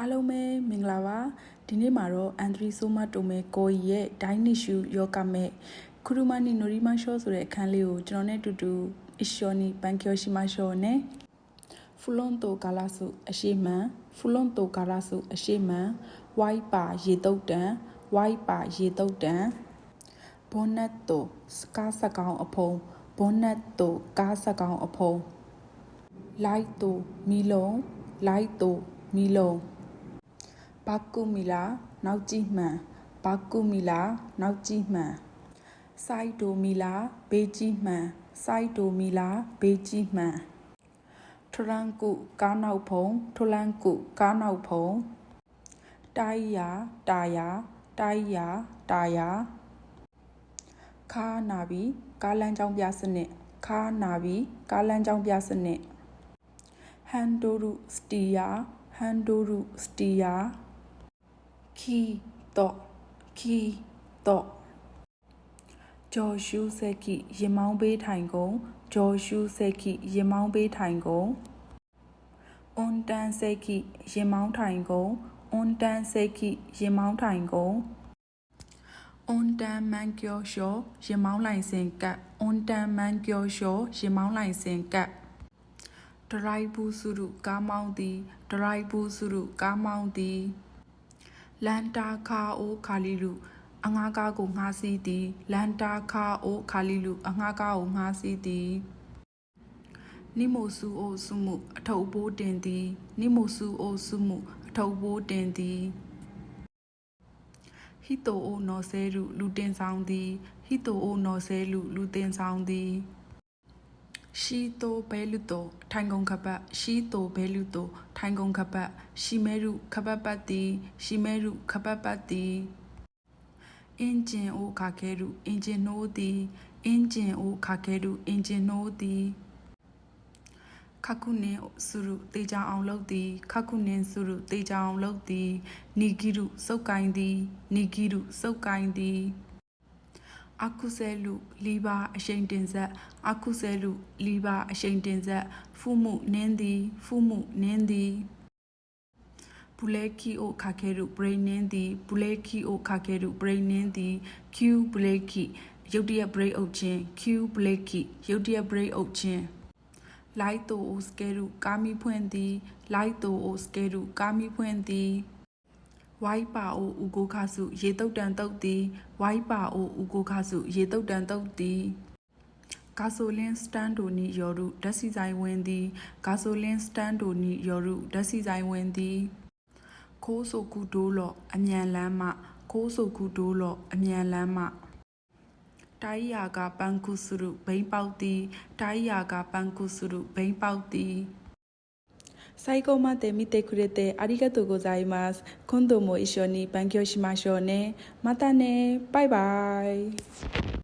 အားလုံးပဲမင်္ဂလာပါဒီနေ့မှာတော့အန်ဒရီဆိုမာတိုမဲကိုကြီးရဲ့ဒိုင်းနစ်ရှူယောဂမဲ့ခရူမနီနိုရီမရှော့ဆိုတဲ့အခန်းလေးကိုကျွန်တော်နဲ့အတူတူအရှော်နီဘန်ကျော်ရှိမရှော့နဲ့ဖူလွန်တိုကာလာစုအရှိမန်ဖူလွန်တိုကာလာစုအရှိမန်ဝိုက်ပါရေတုတ်တန်ဝိုက်ပါရေတုတ်တန်ဘွန်နက်တိုစကားစကောင်းအဖုံဘွန်နက်တိုကားစကောင်းအဖုံလိုက်တိုမီလုံးလိုက်တိုမီလုံး ဘာကုမီလာ နောက်ကြည့်မှန်ဘာကုမီလာ နောက်ကြည့်မှန်စိုက်ဒိုမီလာဘေးကြည့်မှန်စိုက်ဒိုမီလာဘေးကြည့်မှန်ထရန်ကုကားနောက်ဖုံထရန်ကုကားနောက်ဖုံတိုင်းယာတာယာတိုင်းယာတာယာခါနာဘီကားလမ်းကြောင်းပြစနစ်ခါနာဘီကားလမ်းကြောင်းပြစနစ်ဟန်ဒိုရုစတီယာဟန်ဒိုရုစတီယာ ခီတော့ခီတော့ဂျော်ရှူးဆက်ကီရင်မောင်းပေးထိုင်ကုန်ဂျော်ရှူးဆက်ကီရင်မောင်းပေးထိုင်ကုန်အွန်တန်ဆက်ကီရင်မောင်းထိုင်ကုန်အွန်တန်ဆက်ကီရင်မောင်းထိုင်ကုန်အွန်တန်မန်ကျော်ရှောရင်မောင်းလိုင်စင်ကပ်အွန်တန်မန်ကျော်ရှောရင်မောင်းလိုင်စင်ကပ်ဒရိုင်ဘူးစုရုကားမောင်းသည်ဒရိုင်ဘူးစုရုကားမောင်းသည် လန်တာခါအိုခါလီလူအငှားကားကိုငှားစီးသည်လန်တာခါအိုခါလီလူအငှားကားကိုငှားစီးသည်နိမိုဆူအိုဆုမှုအထုပ်ဘိုးတင်သည်နိမိုဆူအိုဆုမှုအထုပ်ဘိုးတင်သည်ဟီတိုအိုနော်ဆဲလူလူတင်ဆောင်သည်ဟီတိုအိုနော်ဆဲလူလူတင်ဆောင်သည် ရှိတိုဘဲလူတိုထိုင်ကုန်ခပတ်ရှိတိုဘဲလူတိုထိုင်ကုန်ခပတ်ရှိမဲရုခပတ်ပတ်သည်ရှိမဲရုခပတ်ပတ်သည်အင်ဂျင်အိုခါခဲရုအင်ဂျင်နှိုးသည်အင်ဂျင်အိုခါခဲရုအင်ဂျင်နှိုးသည်ခခုနင်းစုရုတေချာအောင်လုပ်သည်ခခုနင်းစုရုတေချာအောင်လုပ်သည်နီဂီရုစုတ်ကိုင်းသည်နီဂီရုစုတ်ကိုင်းသည် အခုဆဲလူလီပါအရှိန်တင်ဆက်အခုဆဲလူလီပါအရှိန်တင်ဆက်ဖူမှုနင်းသည်ဖူမှုနင်းသည်ဘူလေကီအိုခါခဲရုဘရိန်နင်းသည်ဘူလေကီအိုခါခဲရုဘရိန်နင်းသည် Q ဘူလေကီရုတ်တရက်ဘရိတ်အုပ်ခြင်း Q ဘူလေကီရုတ်တရက်ဘရိတ်အုပ်ခြင်းလိုက်တိုအိုစကဲရုကာမီဖွင့်သည်လိုက်တိုအိုစကဲရုကာမီဖွင့်သည် ဝိုက်ပါအိုဥကိုခစုရေတုတ်တန်တုတ်သည်ဝိုက်ပါအိုဥကိုခစုရေတုတ်တန်တုတ်သည်ဂါဆိုလင်းစတန်ဒိုနီယော်ရုဓာတ်စီဆိုင်ဝင်သည်ဂါဆိုလင်းစတန်ဒိုနီယော်ရုဓာတ်စီဆိုင်ဝင်သည်ခိုးဆိုကူဒိုးလော့အမြန်လန်းမှခိုးဆိုကူဒိုးလော့အမြန်လန်းမှတိုင်းယာကပန်ကုစုရုဘိန်းပေါက်သည်တိုင်းယာကပန်ကုစုရုဘိန်းပေါက်သည် 最後まで見てくれてありがとうございます。今度も一緒に勉強しましょうね。またね。バイバイ。